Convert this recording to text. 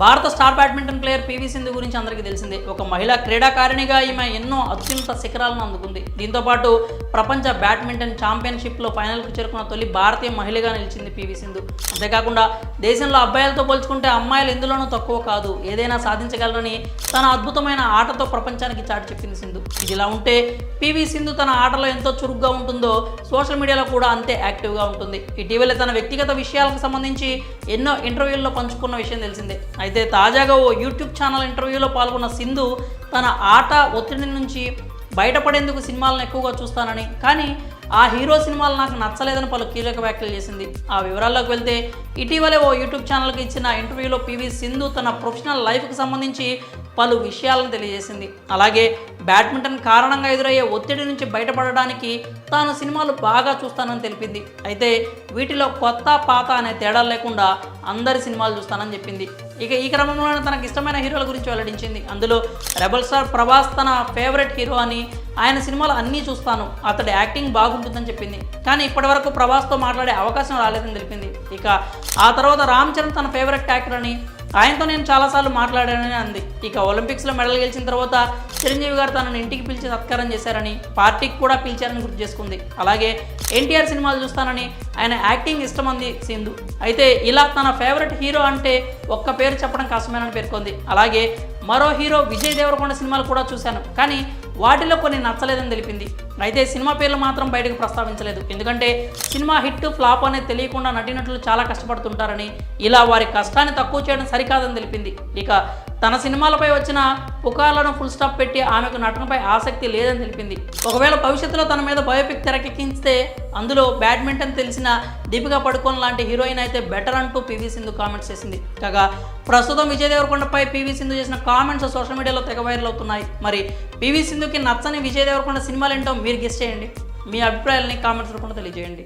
భారత star badminton player PV Sindhu గురించి అందరికీ తెలిసిందే. ఒక మహిళా క్రీడాకారిణిగా ఈమె ఎన్నో అత్యున్నత శిఖరాలను అందుకుంది. దీంతోపాటు ప్రపంచ బ్యాడ్మింటన్ ఛాంపియన్షిప్లో ఫైనల్కు చేరుకున్న తొలి భారతీయ మహిళగా నిలిచింది పివి సింధు. అంతేకాకుండా దేశంలో అబ్బాయిలతో పోల్చుకుంటే అమ్మాయిలు ఎందులోనూ తక్కువ కాదు. ఏదైనా సాధించగలరని తన అద్భుతమైన ఆటతో ప్రపంచానికి చాటి చెప్పింది సింధు. ఇదిలా ఉంటే పివి సింధు తన ఆటలో ఎంతో చురుగ్గా ఉంటుందో సోషల్ మీడియాలో కూడా అంతే యాక్టివ్గా ఉంటుంది. ఇటీవల తన వ్యక్తిగత విషయాలకు సంబంధించి ఎన్నో ఇంటర్వ్యూల్లో పంచుకున్న విషయం తెలిసిందే. అయితే తాజాగా ఓ యూట్యూబ్ ఛానల్ ఇంటర్వ్యూలో పాల్గొన్న సింధు తన ఆట ఒత్తిడి నుంచి బయటపడేందుకు సినిమాలను ఎక్కువగా చూస్తానని. కానీ ఆ హీరో సినిమాలు నాకు నచ్చలేదని పలు కీలక వ్యాఖ్యలు చేసింది. ఆ వివరాల్లోకి వెళ్తే ఇటీవలే ఓ యూట్యూబ్ ఛానల్కి ఇచ్చిన ఇంటర్వ్యూలో పివి సింధు తన ప్రొఫెషనల్ లైఫ్కి సంబంధించి పలు విషయాలను తెలియజేసింది. అలాగే బ్యాడ్మింటన్ కారణంగా ఎదురయ్యే ఒత్తిడి నుంచి బయటపడడానికి తాను సినిమాలు బాగా చూస్తానని తెలిపింది. అయితే వీటిలో కొత్త పాత అనే తేడా లేకుండా అందరి సినిమాలు చూస్తానని చెప్పింది. ఇక ఈ క్రమంలోనే తనకు ఇష్టమైన హీరోల గురించి వెల్లడించింది. అందులో రెబల్ స్టార్ ప్రభాస్ తన ఫేవరెట్ హీరో అని ఆయన సినిమాలు అన్నీ చూస్తాను. అతడి యాక్టింగ్ బాగుంటుందని చెప్పింది. కానీ ఇప్పటివరకు ప్రభాస్తో మాట్లాడే అవకాశం రాలేదని తెలిపింది. ఇక ఆ తర్వాత రామ్ చరణ్ తన ఫేవరెట్ యాక్టర్ అని ఆయనతో నేను చాలాసార్లు మాట్లాడానని అంది. ఇక ఒలింపిక్స్లో మెడల్ గెలిచిన తర్వాత చిరంజీవి గారు తనను ఇంటికి పిలిచి సత్కారం చేశారని పార్టీకి కూడా పిలిచారని గుర్తు చేసుకుంది. అలాగే ఎన్టీఆర్ సినిమాలు చూస్తానని ఆయన యాక్టింగ్ ఇష్టమంది సింధు. అయితే ఇలా తన ఫేవరెట్ హీరో అంటే ఒక్క పేరు చెప్పడం కష్టమేనని పేర్కొంది. అలాగే మరో హీరో విజయ్ దేవరకొండ సినిమాలు కూడా చూశాను. కానీ వాటిలో కొన్ని నచ్చలేదని తెలిపింది. అయితే సినిమా పేర్లు మాత్రం బయటకు ప్రస్తావించలేదు. ఎందుకంటే సినిమా హిట్ ఫ్లాప్ అనేది తెలియకుండా నటినట్లు చాలా కష్టపడుతుంటారని ఇలా వారి కష్టాన్ని తక్కువ చేయడం సరికాదని తెలిపింది. ఇక తన సినిమాలపై వచ్చిన పుకార్లను ఫుల్ స్టాప్ పెట్టి ఆమెకు నటనపై ఆసక్తి లేదని తెలిపింది. ఒకవేళ భవిష్యత్తులో తన మీద బయోపిక్ తెరకెక్కించితే అందులో బ్యాడ్మింటన్ తెలిసిన దీపికా పడుకోన్ లాంటి హీరోయిన్ అయితే బెటర్ అంటూ పివి సింధు కామెంట్స్ చేసింది. కాగా ప్రస్తుతం విజయ్ దేవరకొండపై పివి సింధు చేసిన కామెంట్స్ సోషల్ మీడియాలో తెగ వైరల్ అవుతున్నాయి. మరి పివి సింధుకి నచ్చని విజయ్ దేవరకొండ సినిమాలు ఏంటో మీరు గెస్ట్ చేయండి. మీ అభిప్రాయాలని కామెంట్స్ రూపంలో తెలియజేయండి.